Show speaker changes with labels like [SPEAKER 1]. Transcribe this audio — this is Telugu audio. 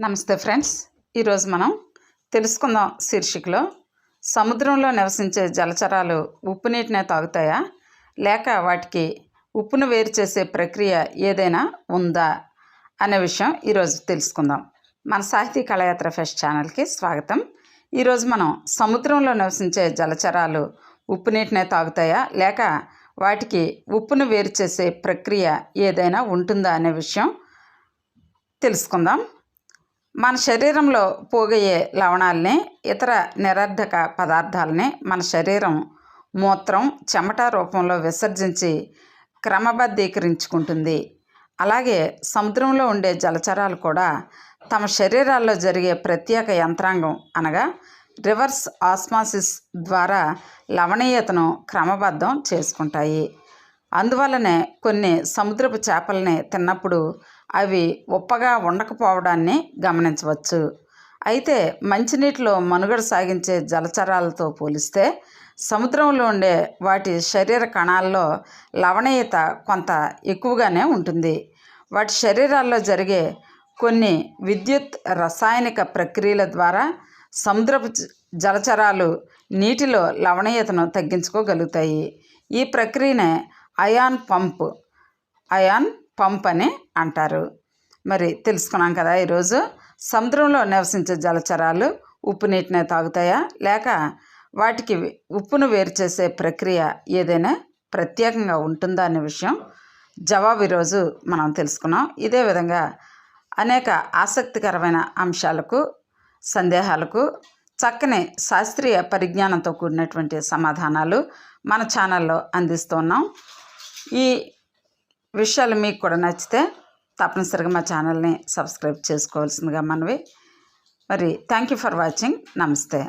[SPEAKER 1] నమస్తే ఫ్రెండ్స్. ఈరోజు మనం తెలుసుకుందాం శీర్షికలో సముద్రంలో నివసించే జలచరాలు ఉప్పు నీటినే తాగుతాయా? లేక వాటికి ఉప్పును వేరు చేసే ప్రక్రియ ఏదైనా ఉందా? అనే విషయం ఈరోజు తెలుసుకుందాం. మన సాహితీ కళయాత్ర ఫెస్ట్ ఛానల్కి స్వాగతం. ఈరోజు మనం సముద్రంలో నివసించే జలచరాలు ఉప్పు నీటినే తాగుతాయా? లేక వాటికి ఉప్పును వేరు చేసే ప్రక్రియ ఏదైనా ఉంటుందా? అనే విషయం తెలుసుకుందాం. మన శరీరంలో పోగయ్యే లవణాలని ఇతర నిరర్ధక పదార్థాలని మన శరీరం మూత్రం చెమట రూపంలో విసర్జించి క్రమబద్ధీకరించుకుంటుంది. అలాగే సముద్రంలో ఉండే జలచరాలు కూడా తమ శరీరాల్లో జరిగే ప్రత్యేక యంత్రాంగం అనగా రివర్స్ ఆస్మాసిస్ ద్వారా లవణీయతను క్రమబద్ధం చేసుకుంటాయి. అందువలనే కొన్ని సముద్రపు చేపల్ని తిన్నప్పుడు అవి ఉప్పగా ఉండకపోవడాన్ని గమనించవచ్చు. అయితే మంచినీటిలో మనుగడ సాగించే జలచరాలతో పోలిస్తే సముద్రంలో ఉండే వాటి శరీర కణాల్లో లవణీయత కొంత ఎక్కువగానే ఉంటుంది. వాటి శరీరాల్లో జరిగే కొన్ని విద్యుత్ రసాయనిక ప్రక్రియల ద్వారా సముద్రపు జలచరాలు నీటిలో లవణీయతను తగ్గించుకోగలుగుతాయి. ఈ ప్రక్రియనే అయాన్ పంప్ అయాన్ పంప్ అని అంటారు. మరి తెలుసుకున్నాం కదా ఈరోజు సముద్రంలో నివసించే జలచరాలు ఉప్పు నీటినే తాగుతాయా? లేక వాటికి ఉప్పును వేరు చేసే ప్రక్రియ ఏదైనా ప్రత్యేకంగా ఉంటుందా అనే విషయం జవాబు ఈరోజు మనం తెలుసుకున్నాం. ఇదే విధంగా అనేక ఆసక్తికరమైన అంశాలకు సందేహాలకు చక్కని శాస్త్రీయ పరిజ్ఞానంతో కూడినటువంటి సమాధానాలు మన ఛానల్లో అందిస్తున్నాం ఈ విషయాలు మీకు కూడా నచ్చితే తప్పనిసరిగా మా ఛానల్ని సబ్స్క్రైబ్ చేసుకోవాల్సిందిగా మనవి. మరి థ్యాంక్ యూ ఫర్ వాచింగ్. నమస్తే.